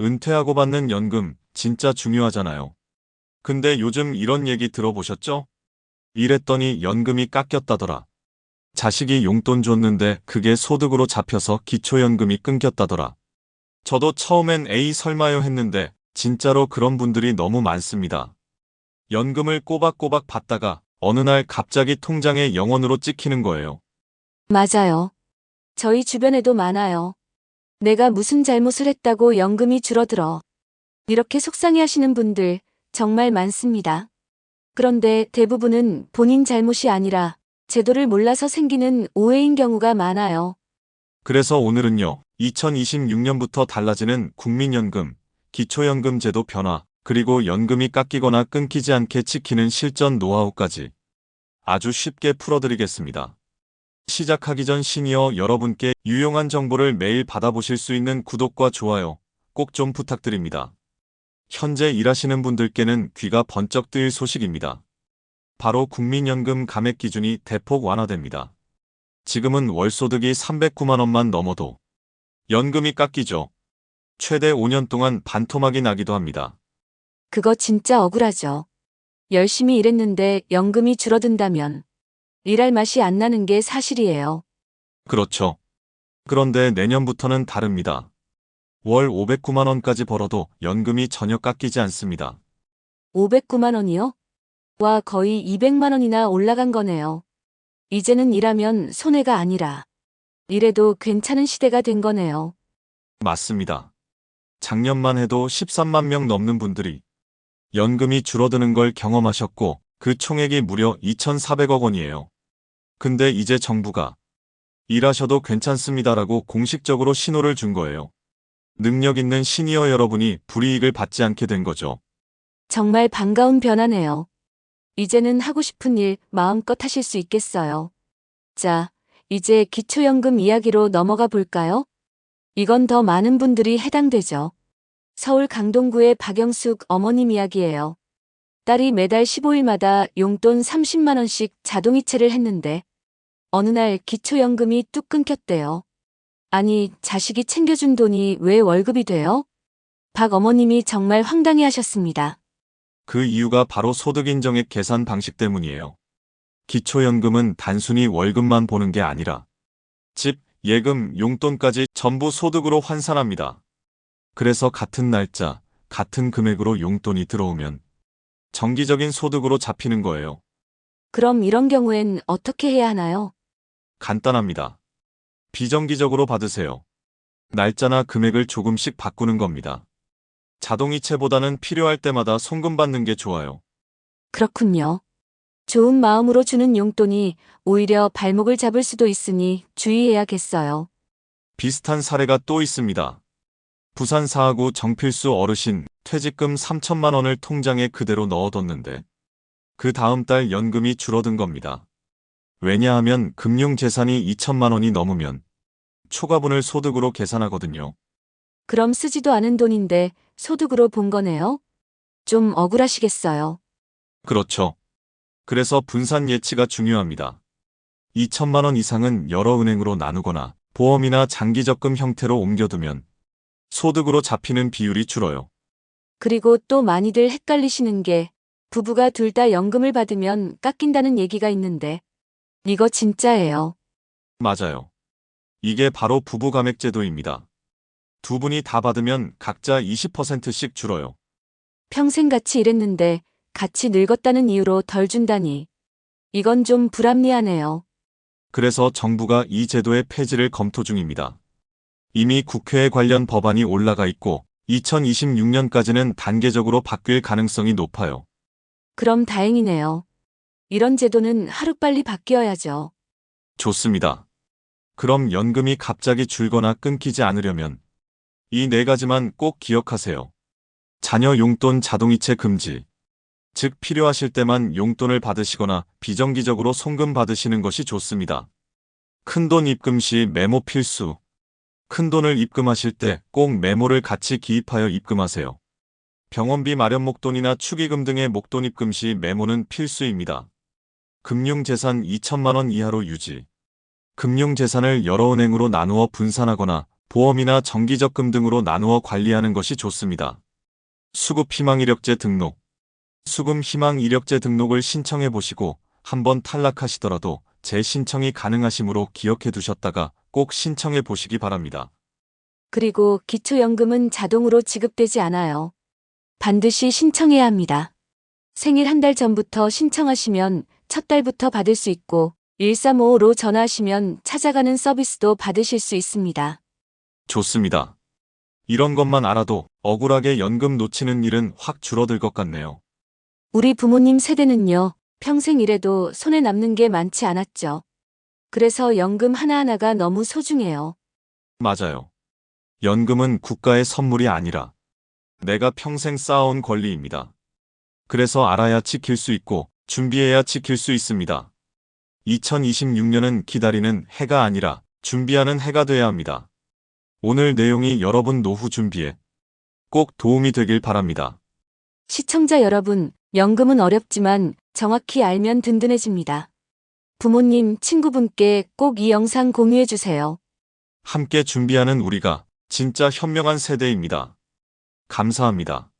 은퇴하고 받는 연금 진짜 중요하잖아요. 근데 요즘 이런 얘기 들어보셨죠? 일했더니 연금이 깎였다더라. 자식이 용돈 줬는데 그게 소득으로 잡혀서 기초연금이 끊겼다더라. 저도 처음엔 에이 설마요 했는데 진짜로 그런 분들이 너무 많습니다. 연금을 꼬박꼬박 받다가 어느 날 갑자기 통장에 0원으로 찍히는 거예요. 맞아요. 저희 주변에도 많아요. 내가 무슨 잘못을 했다고 연금이 줄어들어. 이렇게 속상해 하시는 분들 정말 많습니다. 그런데 대부분은 본인 잘못이 아니라 제도를 몰라서 생기는 오해인 경우가 많아요. 그래서 오늘은요, 2026년부터 달라지는 국민연금, 기초연금 제도 변화, 그리고 연금이 깎이거나 끊기지 않게 지키는 실전 노하우까지 아주 쉽게 풀어드리겠습니다. 시작하기 전 시니어 여러분께 유용한 정보를 매일 받아보실 수 있는 구독과 좋아요 꼭 좀 부탁드립니다. 현재 일하시는 분들께는 귀가 번쩍 뜨일 소식입니다. 바로 국민연금 감액 기준이 대폭 완화됩니다. 지금은 월소득이 309만 원만 넘어도 연금이 깎이죠. 최대 5년 동안 반토막이 나기도 합니다. 그거 진짜 억울하죠. 열심히 일했는데 연금이 줄어든다면 일할 맛이 안 나는 게 사실이에요. 그렇죠. 그런데 내년부터는 다릅니다. 월 509만 원까지 벌어도 연금이 전혀 깎이지 않습니다. 509만 원이요? 와, 거의 200만 원이나 올라간 거네요. 이제는 일하면 손해가 아니라 이래도 괜찮은 시대가 된 거네요. 맞습니다. 작년만 해도 13만 명 넘는 분들이 연금이 줄어드는 걸 경험하셨고 그 총액이 무려 2,400억 원이에요. 근데 이제 정부가 일하셔도 괜찮습니다라고 공식적으로 신호를 준 거예요. 능력 있는 시니어 여러분이 불이익을 받지 않게 된 거죠. 정말 반가운 변화네요. 이제는 하고 싶은 일 마음껏 하실 수 있겠어요. 자, 이제 기초연금 이야기로 넘어가 볼까요? 이건 더 많은 분들이 해당되죠. 서울 강동구의 박영숙 어머님 이야기예요. 딸이 매달 15일마다 용돈 30만원씩 자동이체를 했는데, 어느 날 기초연금이 뚝 끊겼대요. 아니, 자식이 챙겨준 돈이 왜 월급이 돼요? 박 어머님이 정말 황당해 하셨습니다. 그 이유가 바로 소득인정액 계산 방식 때문이에요. 기초연금은 단순히 월급만 보는 게 아니라 집, 예금, 용돈까지 전부 소득으로 환산합니다. 그래서 같은 날짜, 같은 금액으로 용돈이 들어오면 정기적인 소득으로 잡히는 거예요. 그럼 이런 경우엔 어떻게 해야 하나요? 간단합니다. 비정기적으로 받으세요. 날짜나 금액을 조금씩 바꾸는 겁니다. 자동이체보다는 필요할 때마다 송금 받는 게 좋아요. 그렇군요. 좋은 마음으로 주는 용돈이 오히려 발목을 잡을 수도 있으니 주의해야겠어요. 비슷한 사례가 또 있습니다. 부산 사하구 정필수 어르신 퇴직금 3천만 원을 통장에 그대로 넣어뒀는데 그 다음 달 연금이 줄어든 겁니다. 왜냐하면 금융재산이 2천만 원이 넘으면 초과분을 소득으로 계산하거든요. 그럼 쓰지도 않은 돈인데 소득으로 본 거네요? 좀 억울하시겠어요. 그렇죠. 그래서 분산 예치가 중요합니다. 2천만 원 이상은 여러 은행으로 나누거나 보험이나 장기 적금 형태로 옮겨두면 소득으로 잡히는 비율이 줄어요. 그리고 또 많이들 헷갈리시는 게 부부가 둘 다 연금을 받으면 깎인다는 얘기가 있는데 이거 진짜예요. 맞아요. 이게 바로 부부 감액 제도입니다. 두 분이 다 받으면 각자 20%씩 줄어요. 평생 같이 일했는데 같이 늙었다는 이유로 덜 준다니. 이건 좀 불합리하네요. 그래서 정부가 이 제도의 폐지를 검토 중입니다. 이미 국회에 관련 법안이 올라가 있고 2026년까지는 단계적으로 바뀔 가능성이 높아요. 그럼 다행이네요. 이런 제도는 하루빨리 바뀌어야죠. 좋습니다. 그럼 연금이 갑자기 줄거나 끊기지 않으려면 이 네 가지만 꼭 기억하세요. 자녀 용돈 자동이체 금지. 즉 필요하실 때만 용돈을 받으시거나 비정기적으로 송금 받으시는 것이 좋습니다. 큰돈 입금 시 메모 필수. 큰돈을 입금하실 때 꼭 메모를 같이 기입하여 입금하세요. 병원비 마련 목돈이나 축의금 등의 목돈 입금 시 메모는 필수입니다. 금융재산 2천만 원 이하로 유지. 금융재산을 여러 은행으로 나누어 분산하거나 보험이나 정기적금 등으로 나누어 관리하는 것이 좋습니다. 수급 희망 이력제 등록. 수금 희망 이력제 등록을 신청해 보시고 한번 탈락하시더라도 재신청이 가능하시므로 기억해 두셨다가 꼭 신청해 보시기 바랍니다. 그리고 기초연금은 자동으로 지급되지 않아요. 반드시 신청해야 합니다. 생일 한 달 전부터 신청하시면 첫 달부터 받을 수 있고 1355로 전화하시면 찾아가는 서비스도 받으실 수 있습니다. 좋습니다. 이런 것만 알아도 억울하게 연금 놓치는 일은 확 줄어들 것 같네요. 우리 부모님 세대는요, 평생 일해도 손에 남는 게 많지 않았죠. 그래서 연금 하나하나가 너무 소중해요. 맞아요. 연금은 국가의 선물이 아니라 내가 평생 쌓아온 권리입니다. 그래서 알아야 지킬 수 있고 준비해야 지킬 수 있습니다. 2026년은 기다리는 해가 아니라 준비하는 해가 돼야 합니다. 오늘 내용이 여러분 노후 준비에 꼭 도움이 되길 바랍니다. 시청자 여러분, 연금은 어렵지만 정확히 알면 든든해집니다. 부모님, 친구분께 꼭 이 영상 공유해 주세요. 함께 준비하는 우리가 진짜 현명한 세대입니다. 감사합니다.